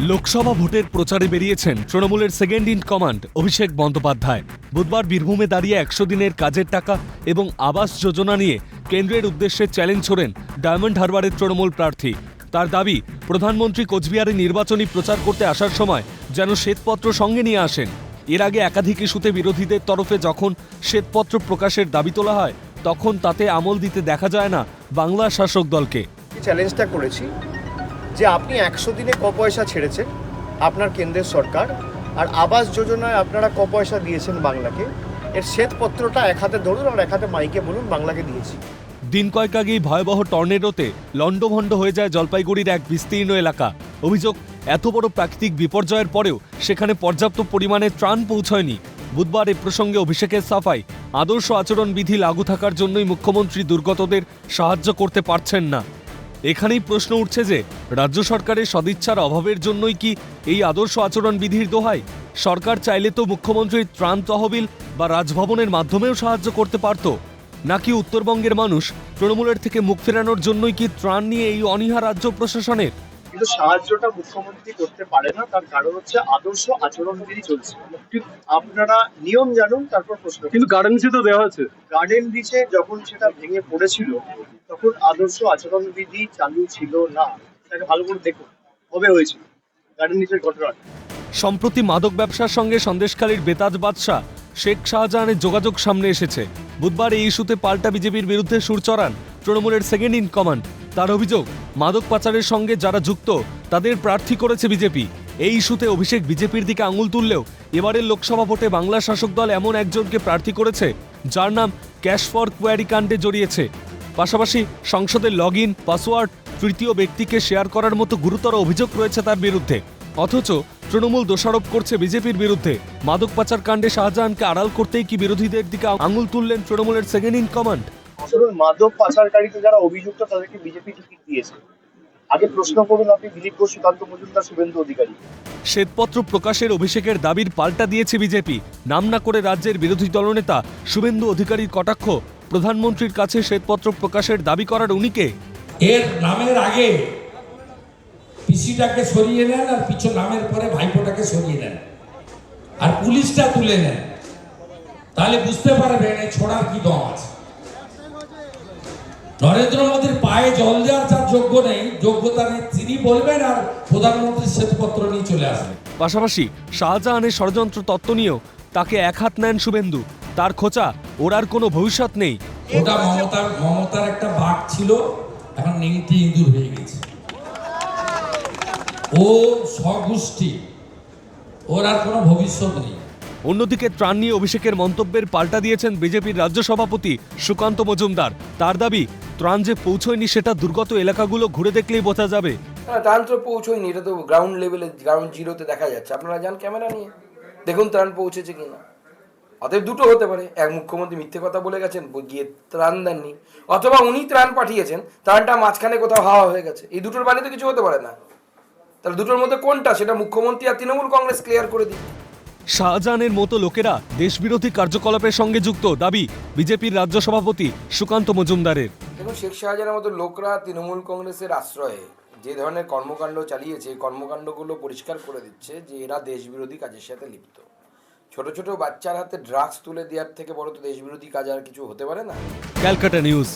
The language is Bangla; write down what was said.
লোকসভা ভোটের প্রচারে বেরিয়েছেন তৃণমূলের second in command Abhishek Bandyopadhyay. বুধবার বীরভূমে দাঁড়িয়ে একশো দিনের কাজের টাকা এবং আবাস যোজনা নিয়ে কেন্দ্রের উদ্দেশ্যে চ্যালেঞ্জ ছোড়েন ডায়মন্ড হারবারের তৃণমূল প্রার্থী। তার দাবি, প্রধানমন্ত্রী কোচবিহারে নির্বাচনী প্রচার করতে আসার সময় যেন শ্বেতপত্র সঙ্গে নিয়ে আসেন। এর আগে একাধিক ইস্যুতে বিরোধীদের তরফে যখন শ্বেতপত্র প্রকাশের দাবি তোলা হয়, তখন তাতে আমল দিতে দেখা যায় না বাংলা শাসক দলকে। চ্যালেঞ্জটা করেছি। যে আপনি একশো দিনে ক পয়সা ছেড়েছেন, আপনার কেন্দ্রের সরকার, আর আবাস যোজনায় আপনারা ক পয়সা দিয়েছেন বাংলাকে, এর শ্বেতপত্রটা এক হাতে ধরুন আর এক হাতে মাইকে বলুন বাংলাকে দিয়েছি। দিন কয়েক আগেই ভয়াবহ টর্নেডোতে লণ্ডভণ্ড হয়ে যায় জলপাইগুড়ির এক বিস্তীর্ণ এলাকা। অভিযোগ, এত বড় প্রাকৃতিক বিপর্যয়ের পরেও সেখানে পর্যাপ্ত পরিমাণে ত্রাণ পৌঁছয়নি। বুধবার এ প্রসঙ্গে অভিষেকের সাফাই, আদর্শ আচরণ বিধি লাগু থাকার জন্যই মুখ্যমন্ত্রী দুর্গতদের সাহায্য করতে পারছেন না। এখানেই প্রশ্ন উঠছে যে, রাজ্য সরকারের সদিচ্ছার অভাবের জন্যই কি এই আদর্শ আচরণ বিধির দোহাই? সরকার চাইলে তো মুখ্যমন্ত্রীর ত্রাণ তহবিল বা রাজভবনের মাধ্যমেও সাহায্য করতে পারত। নাকি উত্তরবঙ্গের মানুষ তৃণমূলের থেকে মুখ ফেরানোর জন্যই কি ত্রাণ নিয়ে এই অনীহা রাজ্য প্রশাসনের? কিন্তু সাহায্যটা মুখ্যমন্ত্রী করতে পারে না তার কারণ হচ্ছে আদর্শ আচরণবিধি চলছে। আপনারা নিয়ম জানুন তারপর প্রশ্ন। কিন্তু গার্ডেন্সে তো দেওয়া আছে গার্ডেন ব্রিজে যখন সেটা ভেঙে পড়েছিল তখন আদর্শ আচরণবিধি চালু ছিল না। সেটাকে ভালো করে দেখুন কবে হয়েছিল গার্ডেন ব্রিজের ঘটনা। সম্প্রতি মাদক ব্যবসার সঙ্গে সন্দেশখালীর বেতাজ বাদশাহ শেখ শাহজাহানের যোগাযোগ সামনে এসেছে। বুধবার এই ইস্যুতে পাল্টা বিজেপির বিরুদ্ধে সুর চড়ান তৃণমূলের সেকেন্ড ইন কমান্ড তার অভিযোগ, মাদক পাচারের সঙ্গে যারা যুক্ত, তাদের প্রার্থী করেছে বিজেপি। এই ইস্যুতে অভিষেক বিজেপির দিকে আঙুল তুললেও এবারের লোকসভা ভোটে বাংলা শাসক দল এমন একজনকে প্রার্থী করেছে, যার নাম ক্যাশ ফর কোয়ারি কাণ্ডে জড়িয়েছে। পাশাপাশি সংসদের লগ ইন পাসওয়ার্ড, তৃতীয় ব্যক্তিকে শেয়ার করার মতো গুরুতর অভিযোগ রয়েছে তার বিরুদ্ধে। অথচ তৃণমূল দোষারোপ করছে বিজেপির বিরুদ্ধে। মাদক পাচার কাণ্ডে শাহজাহানকে আড়াল করতেই কি বিরোধীদের দিকে আঙুল তুললেন তৃণমূলের সেকেন্ড ইন কমান্ড শুনুন মাদক পাচারকারীতে যারা অভিযুক্ত তাদেরকে বিজেপি টিকিট দিয়েছে। আগে প্রশ্ন করুন আপনি দিলীপ ঘোষ সুকান্ত মজুমদার শুভেন্দু অধিকারী। শ্বেতপত্র প্রকাশের অভিষেকের দাবির পাল্টা দিয়েছে বিজেপি। নাম না করে রাজ্যের বিরোধী দলনেতা শুভেন্দু অধিকারীর কটাক্ষ। প্রধানমন্ত্রীর কাছে শ্বেতপত্র প্রকাশের দাবি করার উনিকে। এর নামের আগে পিসিটাকে সরিয়ে নেন আর পিছু নামের পরে ভাইপোটাকে সরিয়ে নেন। আর পুলিশটা তুলে নেন। তাহলে বুঝতে পারবেন এই ছোড়ার কি দম আছে। নরেন্দ্র মোদীর পায়ে জল দেওয়ার যার যোগ্য নেই যোগ্যতা নেই তিনি বলবেন আর প্রধানমন্ত্রীর শ্বেতপত্র নিয়ে চলে আসবেন পাশাপাশি শাহজাহানের ষড়যন্ত্র তত্ত্ব নিয়েও তাকে এক হাত নেন শুভেন্দু। তার খোঁচা ওর আর কোনো ভবিষ্যৎ নেই। ওটা মমতার মমতার একটা বাঘ ছিল এখন নিংটি ইঁদুর হয়ে গেছে। ও স্বগোষ্ঠী ওর আর কোনো ভবিষ্যৎ নেই। অন্যদিকে ত্রাণ নিয়ে অভিষেকের মন্তব্যের পাল্টা দিয়েছেন বিজেপির রাজ্য সভাপতি সুকান্ত মজুমদার। তার দাবি ত্রাণ যে পৌঁছয়নি সেটা দুর্গত এলাকাগুলো ঘুরে দেখলেই বোঝা যাবে। না, ত্রাণ তো পৌঁছয়নি, এটা তো গ্রাউন্ড লেভেলে গ্রাউন্ড জিরোতে দেখা যাচ্ছে। আপনারা যান ক্যামেরা নিয়ে, দেখুন ত্রাণ পৌঁছেছে কিনা। অতএব দুটো হতে পারে, এক মুখ্যমন্ত্রী মিথ্যে কথা বলে গেছেন, গিয়ে ত্রাণ দেননি, অথবা উনি ত্রাণ পাঠিয়েছেন, ত্রাণটা মাঝখানে কোথাও হাওয়া হয়ে গেছে। এই দুটোর বাণী তো কিছু হতে পারে না। তাহলে দুটোর মধ্যে কোনটা? সেটা মুখ্যমন্ত্রী আর তৃণমূল কংগ্রেস ক্লিয়ার করে দিই শাহজাহানের মতো লোকেরা দেশবিরোধী কার্যকলাপের সঙ্গে যুক্ত দাবি বিজেপির রাজ্য সভাপতি সুকান্ত মজুমদারের। দেখুন শেখ শাহজাহানের মতো লোকরা তৃণমূল কংগ্রেসের আশ্রয়ে যে ধরনের কর্মকাণ্ড চালিয়েছে এই কর্মকাণ্ডগুলো পরিষ্কার করে দিচ্ছে যে এরা দেশবিরোধী কাজের সাথে লিপ্ত। ছোট ছোট বাচ্চার হাতে ড্রাগস তুলে দেওয়ার থেকে বড় তো দেশবিরোধী কাজ আর কিছু হতে পারে না। ক্যালকাটা নিউজ।